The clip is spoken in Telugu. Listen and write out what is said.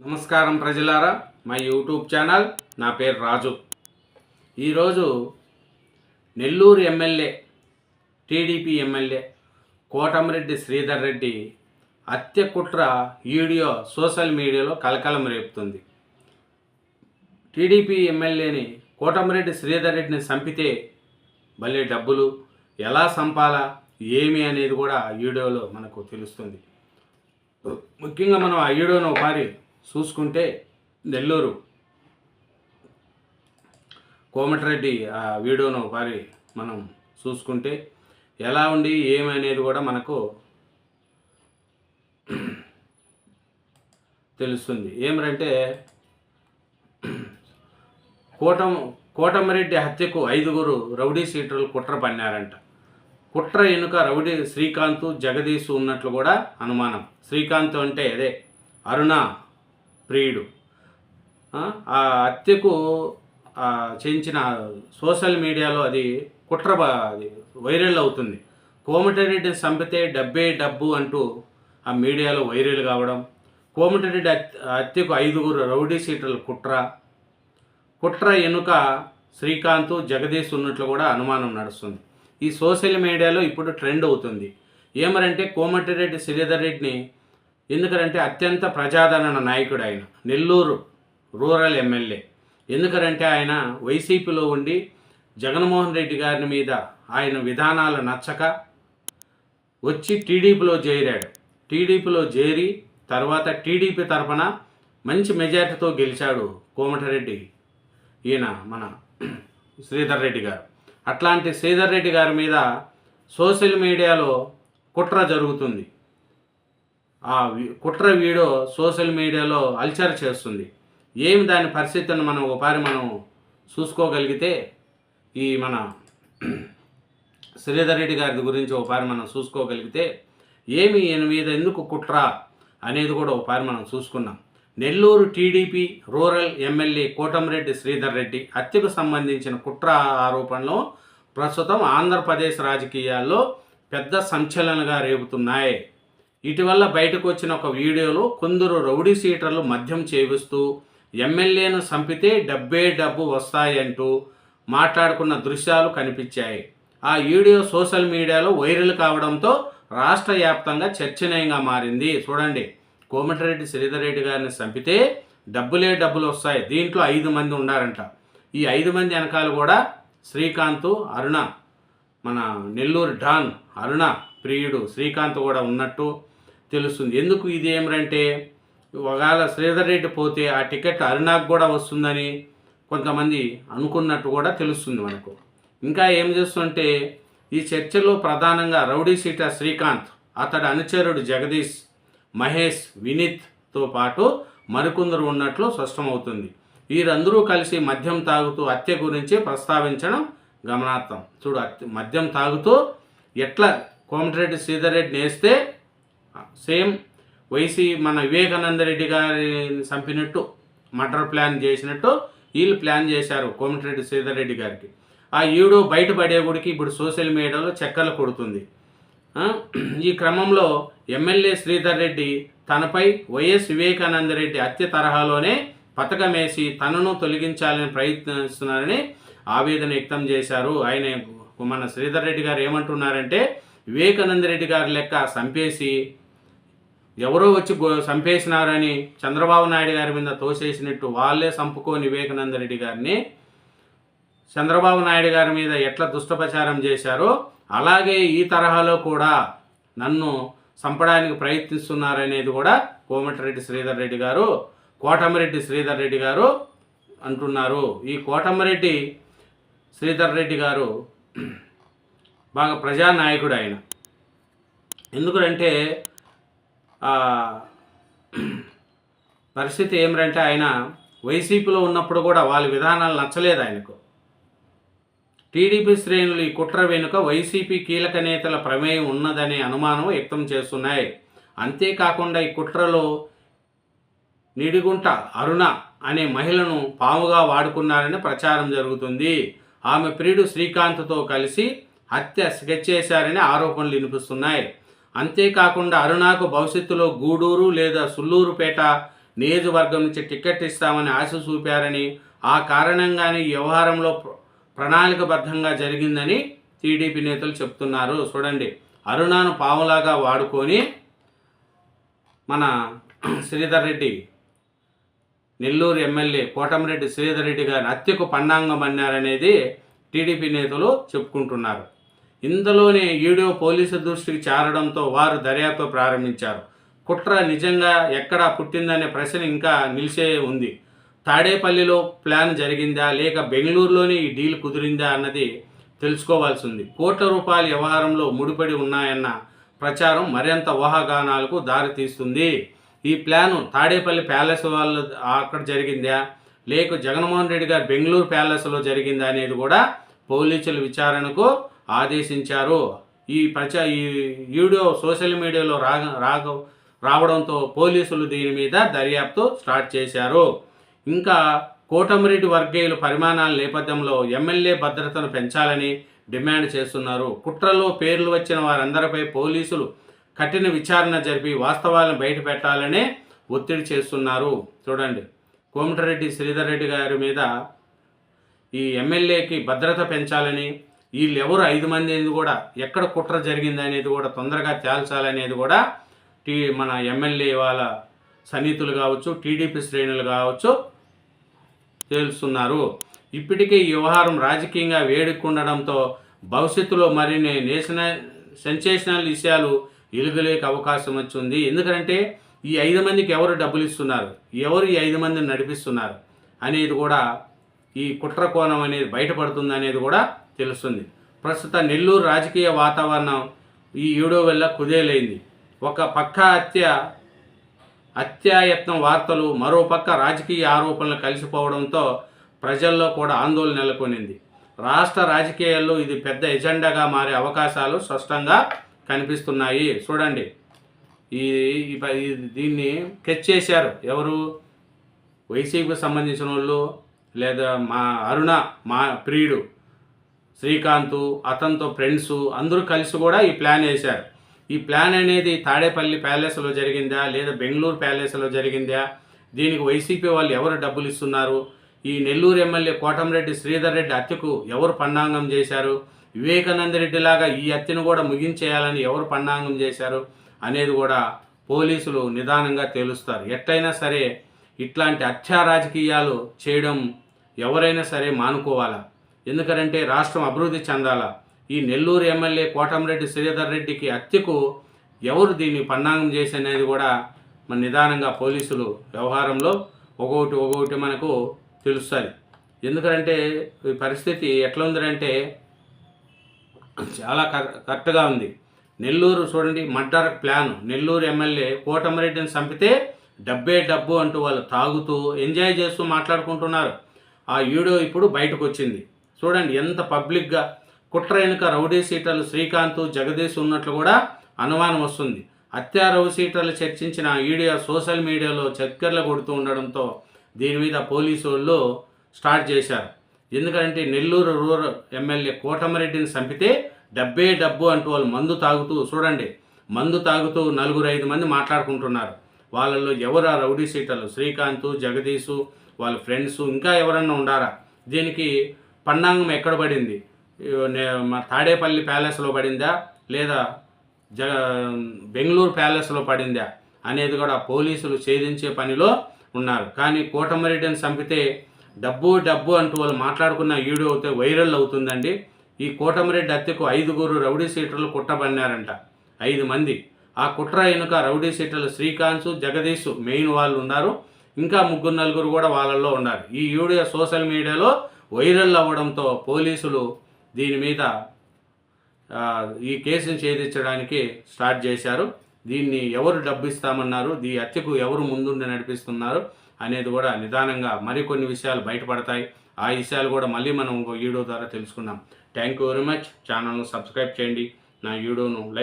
నమస్కారం ప్రజలారా. మా యూట్యూబ్ ఛానల్ నా పేరు రాజు. ఈరోజు Nellore MLA TDP MLA Kotamreddy Sridhar Reddy హత్య కుట్ర వీడియో సోషల్ మీడియాలో కలకలం రేపుతుంది. టీడీపీ ఎమ్మెల్యేని కోటమిరెడ్డి శ్రీధర్ రెడ్డిని చంపితే భలే డబ్బులు ఎలా చంపాలా ఏమి అనేది కూడా వీడియోలో మనకు తెలుస్తుంది. ముఖ్యంగా మనం ఆ వీడియోను ఒకసారి చూసుకుంటే నెల్లూరు కోమటిరెడ్డి ఆ వీడియోను వారి మనం చూసుకుంటే ఎలా ఉండి ఏమనేది కూడా మనకు తెలుస్తుంది. ఏమిటంటే కోటం కోటమిరెడ్డి హత్యకు ఐదుగురు రౌడీ సీటర్లు కుట్ర పన్నారంట. కుట్ర ఎనుక రౌడీ శ్రీకాంత్ జగదీష్ ఉన్నట్లు కూడా అనుమానం. శ్రీకాంత్ అంటే అదే అరుణ ప్రియుడు. ఆ, హత్యకు చేయించిన సోషల్ మీడియాలో అది కుట్ర అది వైరల్ అవుతుంది. కోమటిరెడ్డిని చంపితే డబ్బే డబ్బు అంటూ ఆ మీడియాలో వైరల్ కావడం. కోమటిరెడ్డి హత్యకు ఐదుగురు రౌడీ సీటర్ల కుట్ర. కుట్ర ఎనుక శ్రీకాంత్ జగదీష్ ఉన్నట్లు కూడా అనుమానం నడుస్తుంది. ఈ సోషల్ మీడియాలో ఇప్పుడు ట్రెండ్ అవుతుంది. ఏమరంటే కోమటిరెడ్డి శ్రీధర్ రెడ్డిని ఎందుకంటే అత్యంత ప్రజాదరణ నాయకుడు ఆయన నెల్లూరు రూరల్ ఎమ్మెల్యే. ఎందుకంటే ఆయన వైసీపీలో ఉండి జగన్మోహన్ రెడ్డి గారి మీద ఆయన విధానాలు నచ్చక వచ్చి టీడీపీలో చేరాడు. టీడీపీలో చేరి తర్వాత టీడీపీ తరఫున మంచి మెజార్టీతో గెలిచాడు కోమటిరెడ్డి ఈయన మన శ్రీధర్ రెడ్డి గారు. అట్లాంటి శ్రీధర్ రెడ్డి గారి మీద సోషల్ మీడియాలో కుట్ర జరుగుతుంది. ఆ కుట్ర వీడియో సోషల్ మీడియాలో అల్చర్ చేస్తుంది. ఏమి దాని పరిస్థితిని మనం ఒకసారి మనం చూసుకోగలిగితే ఈ మన శ్రీధర్ రెడ్డి గారి గురించి ఒకసారి మనం చూసుకోగలిగితే ఏమి ఈయన మీద ఎందుకు కుట్ర అనేది కూడా ఒకసారి మనం చూసుకున్నాం. Nellore TDP rural MLA Kotamreddy Sridhar Reddy హత్యకు సంబంధించిన కుట్ర ఆరోపణలు ప్రస్తుతం ఆంధ్రప్రదేశ్ రాజకీయాల్లో పెద్ద సంచలనగా రేపుతున్నాయి. ఇటీవల బయటకు వచ్చిన ఒక వీడియోలో కొందరు రౌడీ సీటర్లు మద్యం చేవిస్తూ ఎమ్మెల్యేను చంపితే డబ్బే డబ్బు వస్తాయంటూ మాట్లాడుకున్న దృశ్యాలు కనిపించాయి. ఆ వీడియో సోషల్ మీడియాలో వైరల్ కావడంతో రాష్ట్ర వ్యాప్తంగా చర్చనీయంగా మారింది. చూడండి కోమటిరెడ్డి శ్రీధర్ రెడ్డి గారిని చంపితే డబ్బులే డబ్బులు వస్తాయి. దీంట్లో ఐదు మంది ఉన్నారంట ఈ ఐదు మంది వెనకాల కూడా శ్రీకాంత్ అరుణ మన నెల్లూరు డాన్ అరుణ ప్రియుడు శ్రీకాంత్ కూడా ఉన్నట్టు తెలుస్తుంది. ఎందుకు ఇది ఏమిటంటే ఒకవేళ శ్రీధర్ రెడ్డి పోతే ఆ టికెట్ అరుణాకు కూడా వస్తుందని కొంతమంది అనుకున్నట్టు కూడా తెలుస్తుంది మనకు. ఇంకా ఏం చేస్తుంటే ఈ చర్చలో ప్రధానంగా రౌడీ సీటర్ శ్రీకాంత్ అతడి అనుచరుడు జగదీష్ మహేష్ వినీత్తో పాటు మరికొందరు ఉన్నట్లు స్పష్టమవుతుంది. వీరందరూ కలిసి మద్యం తాగుతూ హత్య గురించి ప్రస్తావించడం గమనార్థం చూడు మద్యం తాగుతూ ఎట్లా కోమటిరెడ్డి శ్రీధర్ రెడ్డి నేస్తే సేమ్ వైసీ మన వివేకానంద రెడ్డి గారిని చంపినట్టు మర్డర్ ప్లాన్ చేసినట్టు వీళ్ళు ప్లాన్ చేశారు కోమటిరెడ్డి శ్రీధర్ రెడ్డి గారికి. ఆ ఈడు బయటపడే గుడికి ఇప్పుడు సోషల్ మీడియాలో చక్కర్లు కొడుతుంది. ఈ క్రమంలో ఎమ్మెల్యే శ్రీధర్ రెడ్డి తనపై వైఎస్ వివేకానంద రెడ్డి హత్య తరహాలోనే పథకం వేసి తనను తొలగించాలని ప్రయత్నిస్తున్నారని ఆవేదన వ్యక్తం చేశారు. ఆయన మన శ్రీధర్ రెడ్డి గారు ఏమంటున్నారంటే వివేకానంద రెడ్డి గారి లెక్క చంపేసి ఎవరో వచ్చి చంపేసినారని చంద్రబాబు నాయుడు గారి మీద తోసేసినట్టు వాళ్ళే చంపుకొని వివేకానంద రెడ్డి గారిని చంద్రబాబు నాయుడు గారి మీద ఎట్లా దుష్టప్రచారం చేశారో అలాగే ఈ తరహాలో కూడా నన్ను చంపడానికి ప్రయత్నిస్తున్నారనేది కూడా కోమటిరెడ్డి శ్రీధర్ రెడ్డి గారు కోటమిరెడ్డి శ్రీధర్ రెడ్డి గారు అంటున్నారు. ఈ కోటమిరెడ్డి శ్రీధర్ రెడ్డి గారు బాగా ప్రజానాయకుడు ఆయన. ఎందుకంటే పరిస్థితి ఏమిటంటే ఆయన వైసీపీలో ఉన్నప్పుడు కూడా వాళ్ళ విధానాలు నచ్చలేదు ఆయనకు. టీడీపీ శ్రేణులు ఈ కుట్ర వెనుక వైసీపీ కీలక నేతల ప్రమేయం ఉన్నదనే అనుమానం వ్యక్తం చేస్తున్నాయి. అంతేకాకుండా ఈ కుట్రలో నిడిగుంట అరుణ అనే మహిళను పాముగా వాడుకున్నారని ప్రచారం జరుగుతుంది. ఆమె ప్రియుడు శ్రీకాంత్తో కలిసి హత్య స్కెచ్ చేశారని ఆరోపణలు వినిపిస్తున్నాయి. అంతేకాకుండా అరుణాకు భవిష్యత్తులో గూడూరు లేదా సుల్లూరుపేట నియోజకవర్గం నుంచి టికెట్ ఇస్తామని ఆశ చూపారని ఆ కారణంగానే వ్యవహారంలో ప్ర- ప్రణాళికబద్ధంగా జరిగిందని టీడీపీ నేతలు చెప్తున్నారు. చూడండి అరుణాను పావులాగా వాడుకొని మన శ్రీధర్ రెడ్డి నెల్లూరు ఎమ్మెల్యే కోటమిరెడ్డి శ్రీధర్ రెడ్డి గారిని హత్యకు పన్నాంగం అన్నారనేది టీడీపీ నేతలు చెప్పుకుంటున్నారు. ఇందులోనే ఈడో పోలీసు దృష్టికి చేరడంతో వారు దర్యాప్తు ప్రారంభించారు. కుట్ర నిజంగా ఎక్కడ పుట్టిందనే ప్రశ్న ఇంకా నిలిచే ఉంది. తాడేపల్లిలో ప్లాన్ జరిగిందా? లేక బెంగళూరులోనే ఈ డీల్ కుదిరిందా అన్నది తెలుసుకోవాల్సి ఉంది కోట్ల రూపాయల వ్యవహారంలో ముడిపడి ఉన్నాయన్న ప్రచారం మరింత ఊహాగానాలకు దారితీస్తుంది. ఈ ప్లాను తాడేపల్లి ప్యాలెస్ వాళ్ళు అక్కడ జరిగిందా? లేక జగన్మోహన్ రెడ్డి గారు బెంగళూరు ప్యాలెస్లో జరిగిందా అనేది కూడా పోలీసుల విచారణకు ఆదేశించారు ఈ ప్రచా ఈ వీడియో సోషల్ మీడియాలో రాగ రాగ రావడంతో పోలీసులు దీని మీద దర్యాప్తు స్టార్ట్ చేశారు. ఇంకా కోటమిరెడ్డి వర్గీయుల పరిమాణాల నేపథ్యంలో ఎమ్మెల్యే భద్రతను పెంచాలని డిమాండ్ చేస్తున్నారు. కుట్రలో పేర్లు వచ్చిన వారందరిపై పోలీసులు కఠిన విచారణ జరిపి వాస్తవాలను బయట పెట్టాలనే ఒత్తిడి చేస్తున్నారు. చూడండి కోమటిరెడ్డి శ్రీధర్ రెడ్డి గారి మీద ఈ ఎమ్మెల్యేకి భద్రత పెంచాలని వీళ్ళు ఎవరు ఐదు మంది అనేది కూడా ఎక్కడ కుట్ర జరిగింది అనేది కూడా తొందరగా తేల్చాలనేది కూడా టీ మన ఎమ్మెల్యే వాళ్ళ సన్నిహితులు కావచ్చు టీడీపీ శ్రేణులు కావచ్చు తేలుస్తున్నారు ఇప్పటికే ఈ వ్యవహారం రాజకీయంగా వేడుకుండడంతో భవిష్యత్తులో మరిన్ని నేషనల్ సెన్సేషనల్ విషయాలు ఎలుగులేక అవకాశం వచ్చింది. ఎందుకంటే ఈ ఐదు మందికి ఎవరు డబ్బులు ఇస్తున్నారు? ఎవరు ఈ ఐదు మందిని నడిపిస్తున్నారు? అనేది కూడా ఈ కుట్ర కోణం అనేది బయటపడుతుంది అనేది కూడా తెలుస్తుంది. ప్రస్తుత నెల్లూరు రాజకీయ వాతావరణం ఈ ఏడో వల్ల కుదేలైంది. ఒక పక్క హత్య హత్యాయత్నం వార్తలు మరోపక్క రాజకీయ ఆరోపణలు కలిసిపోవడంతో ప్రజల్లో కూడా ఆందోళన నెలకొనింది. రాష్ట్ర రాజకీయాల్లో ఇది పెద్ద ఎజెండాగా మారే అవకాశాలు స్పష్టంగా కనిపిస్తున్నాయి. చూడండి. ఈ దీన్ని కెచ్ చేశారు. ఎవరు? వైసీపీకి సంబంధించిన వాళ్ళు లేదా మా అరుణ మా ప్రియుడు. శ్రీకాంత్ అతనితో ఫ్రెండ్స్ అందరూ కలిసి కూడా ఈ ప్లాన్ వేశారు. ఈ ప్లాన్ అనేది తాడేపల్లి ప్యాలెస్లో జరిగిందా లేదా బెంగళూరు ప్యాలెస్లో జరిగిందా దీనికి వైసీపీ వాళ్ళు ఎవరు డబ్బులు ఇస్తున్నారు ఈ నెల్లూరు ఎమ్మెల్యే కోటంరెడ్డి శ్రీధర్ రెడ్డి హత్యకు ఎవరు పన్నాంగం చేశారు వివేకానంద రెడ్డి లాగా ఈ హత్యను కూడా ముగించేయాలని ఎవరు పన్నాంగం చేశారు అనేది కూడా పోలీసులు నిదానంగా తేలుస్తారు. ఎట్లయినా సరే ఇట్లాంటి హత్యా రాజకీయాలు చేయడం ఎవరైనా సరే మానుకోవాలా? ఎందుకంటే రాష్ట్రం అభివృద్ధి చెందాలా. ఈ నెల్లూరు ఎమ్మెల్యే కోటంరెడ్డి శ్రీధర్ రెడ్డికి హత్యకు ఎవరు దీన్ని పన్నాగం చేసి అనేది కూడా మన నిదానంగా పోలీసులు వ్యవహారంలో ఒక్కొక్కటి ఒక్కొక్కటి మనకు తెలుస్తుంది ఎందుకంటే ఈ పరిస్థితి ఎట్లా ఉందంటే చాలా కరెక్ట్గా ఉంది. నెల్లూరు చూడండి మర్డర్ ప్లాన్. నెల్లూరు ఎమ్మెల్యే కోటమిరెడ్డిని చంపితే డబ్బే డబ్బు అంటూ వాళ్ళు తాగుతూ ఎంజాయ్ చేస్తూ మాట్లాడుకుంటున్నారు. ఆ వీడియో ఇప్పుడు బయటకు వచ్చింది చూడండి ఎంత పబ్లిక్గా కుట్ర వెనుక రౌడీ సీటర్లు శ్రీకాంత్ జగదీష్ ఉన్నట్లు కూడా అనుమానం వస్తుంది. హత్యా రౌడీ సీటర్లు చర్చించిన వీడియో సోషల్ మీడియాలో చక్కర్లు కొడుతూ ఉండడంతో దీని మీద పోలీసు వాళ్ళు స్టార్ట్ చేశారు. ఎందుకంటే నెల్లూరు రూరల్ ఎమ్మెల్యే కోటమరెడ్డిని చంపితే డబ్బే డబ్బు అంటూ వాళ్ళు మందు తాగుతూ చూడండి మందు తాగుతూ నలుగురు ఐదు మంది మాట్లాడుకుంటున్నారు. వాళ్ళల్లో ఎవరు ఆ రౌడీ సీటర్లు? శ్రీకాంత్ జగదీషు వాళ్ళ ఫ్రెండ్స్ ఇంకా ఎవరన్నా ఉండారా? దీనికి పన్నాంగం ఎక్కడ పడింది? మా తాడేపల్లి ప్యాలెస్లో పడిందా? లేదా జ బెంగళూరు ప్యాలెస్లో పడిందా? అనేది కూడా పోలీసులు ఛేదించే పనిలో ఉన్నారు. కానీ కోటమరెడ్డిని చంపితే డబ్బు డబ్బు అంటూ వాళ్ళు మాట్లాడుకున్న వీడియో అయితే వైరల్ అవుతుందండి. ఈ కోటమరెడ్డి హత్యకు ఐదుగురు రౌడీ సీటర్లు కుట్టబడినారంట. ఐదు మంది. ఆ కుట్ర వెనుక రౌడీ సీటర్లు శ్రీకాంత్ జగదీష్ మెయిన్ వాళ్ళు ఉన్నారు. ఇంకా ముగ్గురు నలుగురు కూడా వాళ్ళల్లో ఉన్నారు. ఈ వీడియో సోషల్ మీడియాలో వైరల్ అవ్వడంతో పోలీసులు దీని మీద ఈ కేసును ఛేదించడానికి స్టార్ట్ చేశారు. దీన్ని ఎవరు డబ్బు ఇస్తామన్నారు హత్యకు ఎవరు ముందుండి నడిపిస్తున్నారు? అనేది కూడా నిదానంగా మరికొన్ని విషయాలు బయటపడతాయి. ఆ విషయాలు కూడా మళ్ళీ మనం ఒక వీడియో ద్వారా తెలుసుకుందాం. థ్యాంక్ యూ వెరీ మచ్ ఛానల్ను సబ్స్క్రైబ్ చేయండి. నా వీడియోను లైక్